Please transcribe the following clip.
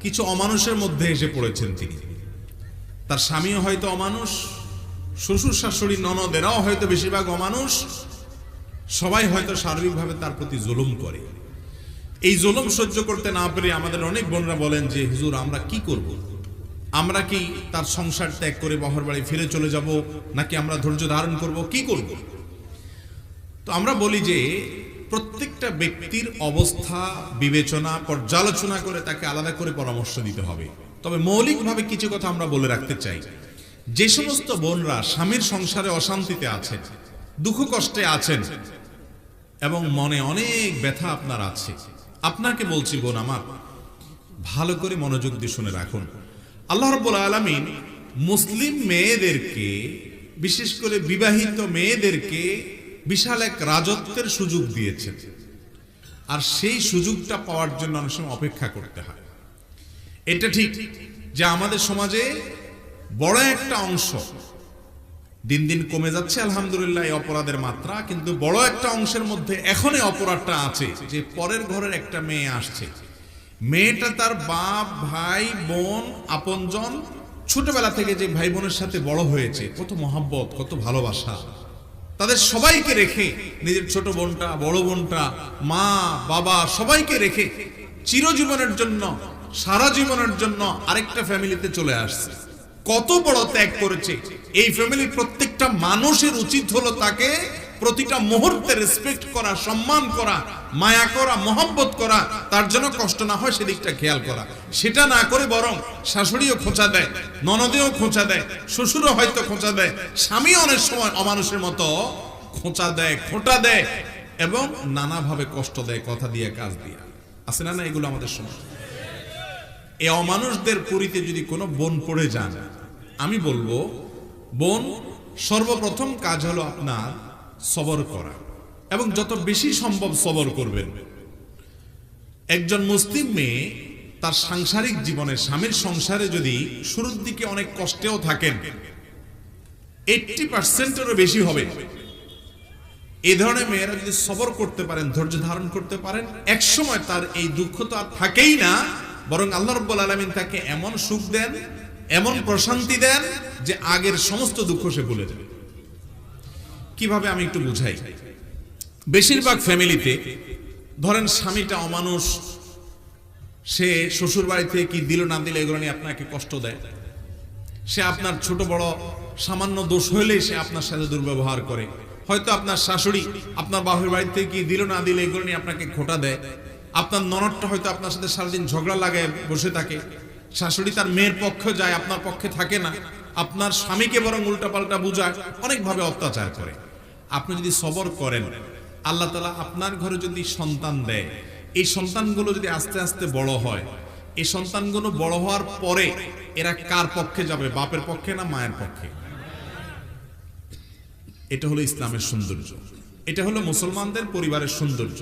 কিছু অমানুষের মধ্যে এসে পড়েছেন তিনি। তার স্বামীও হয়তো অমানুষ, শ্বশুর শাশুড়ি ননদেরাও হয়তো বেশিরভাগ অমানুষ। সবাই হয়তো সার্বিকভাবে তার প্রতি জুলুম করে। এই জুলুম সহ্য করতে না পেরে আমাদের অনেক বোনরা বলেন যে, হুজুর, আমরা কি করব। আমরা কি তার সংসার ত্যাগ করে বহর বাড়ি ফিরে চলে যাব? নাকি আমরা ধৈর্য ধারণ করব? কি করব? তো আমরা বলি যে প্রত্যেকটা ব্যক্তির অবস্থা, বিবেচনা, পর্যালোচনা করে তাকে আলাদা করে পরামর্শ দিতে হবে। তবে মৌলিকভাবে কিছু কথা আমরা বলে রাখতে চাই। যে সমস্ত বোনরা স্বামীর সংসারে অশান্তিতে আছেন, দুঃখ কষ্টে আছেন, এবং মনে অনেক ব্যথা আপনার আছে, আপনাকে বলছি বোন আমার, ভালো করে মনোযোগ দিয়ে শুনে রাখুন। আল্লাহ রব্বুল আলমিন মুসলিম মেয়েদেরকে, বিশেষ করে বিবাহিত মেয়েদেরকে বিশাল এক রাজত্বের সুযোগ দিয়েছেন। আর সেই সুযোগটা পাওয়ার জন্য অনেক সময় অপেক্ষা করতে হয়। এটা ঠিক যে আমাদের সমাজে বড় একটা অংশ দিন দিন কমে যাচ্ছে, আলহামদুলিল্লাহ, এই অপরাধের মাত্রা। কিন্তু বড় একটা অংশের মধ্যে এখনই অপরাধটা আছে যে পরের ঘরের একটা মেয়ে আসছে। মেয়েটা তার বাপ, ভাই, বোন, আপনজন ছোটবেলা থেকে যে ভাই বোনের সাথে বড় হয়েছে, কত মহাব্বত, কত ভালোবাসা। তাদের সবাইকে রেখে, নিজের ছোট বোনটা, বড় বোনটা, মা, বাবা, সবাইকে রেখে চিরজীবনের জন্য, সারা জীবনের জন্য আরেকটা ফ্যামিলিতে চলে আসছে। কত বড় ত্যাগ করেছে। এই ফ্যামিলির প্রত্যেকটা মানুষের উচিত হলো তাকে প্রতিটা মুহূর্তে রেসপেক্ট করা, সম্মান করা, মায়া করা, মহব্বত করা, তার জন্য কষ্ট না হয় সেদিকটা খেয়াল করা। সেটা না করে বরং শাশুড়িও খোঁচা দেয়, ননদেও খোঁচা দেয়, শ্বশুরও হয়তো খোঁচা দেয় স্বামী অনেক সময় অমানুষের মতো খোঁচা দেয়, খোঁটা দেয় এবং নানাভাবে কষ্ট দেয়, কথা দিয়ে, কাজ দিয়ে। আছে না না এগুলো আমাদের সময় এই অমানুষদের পুরীতে যদি কোনো বোন পড়ে যান, আমি বলব, বোন, সর্বপ্রথম কাজ হলো আপনার সবর করা। এবং যত বেশি সম্ভব সবর করবেন। একজন মুসলিম মেয়ে তার সাংসারিক জীবনে স্বামীর সংসারে যদি শুরুর দিকে অনেক কষ্টেও থাকেন এইটটি পার্সেন্টেরও বেশি হবে। এই ধরনের মেয়েরা যদি সবর করতে পারেন, ধৈর্য ধারণ করতে পারেন এক সময় তার এই দুঃখ তো আর থাকেই না, বরং আল্লাহ রব্বুল আলমিন তাকে এমন সুখ দেন, এমন প্রশান্তি দেন যে আগের সমস্ত দুঃখ সে ভুলে যাবে। কীভাবে আমি একটু বুঝাই? বেশিরভাগ ফ্যামিলিতে ধরেন স্বামীটা অমানুষ, সে শ্বশুর বাড়িতে কি দিল না দিলে এগুলো নিয়ে আপনাকে কষ্ট দেয়? সে আপনার ছোট বড় সামান্য দোষ হইলেই সে আপনার সাথে দুর্ব্যবহার করে। হয়তো আপনার শাশুড়ি আপনার বাপের বাড়িতে কি দিল না দিলে এগুলো নিয়ে আপনাকে খোটা দেয়। আপনার ননদটা হয়তো আপনার সাথে সারাদিন ঝগড়া লাগায় বসে থাকে। শাশুড়ি তার মেয়ের পক্ষে যায়, আপনার পক্ষে থাকে না। আপনার স্বামীকে বরং উল্টাপাল্টা বুঝায়, অনেকভাবে অত্যাচার করে। আপনি যদি সবর করেন, আল্লাহ তালা আপনার ঘরে যদি সন্তান দেয়, এই সন্তানগুলো যদি আস্তে আস্তে বড় হয়, এই সন্তানগুলো বড় হওয়ার পরে এরা কার পক্ষে যাবে, বাপের পক্ষে না মায়ের পক্ষে? এটা হলো ইসলামের সৌন্দর্য। এটা হলো মুসলমানদের পরিবারের সৌন্দর্য।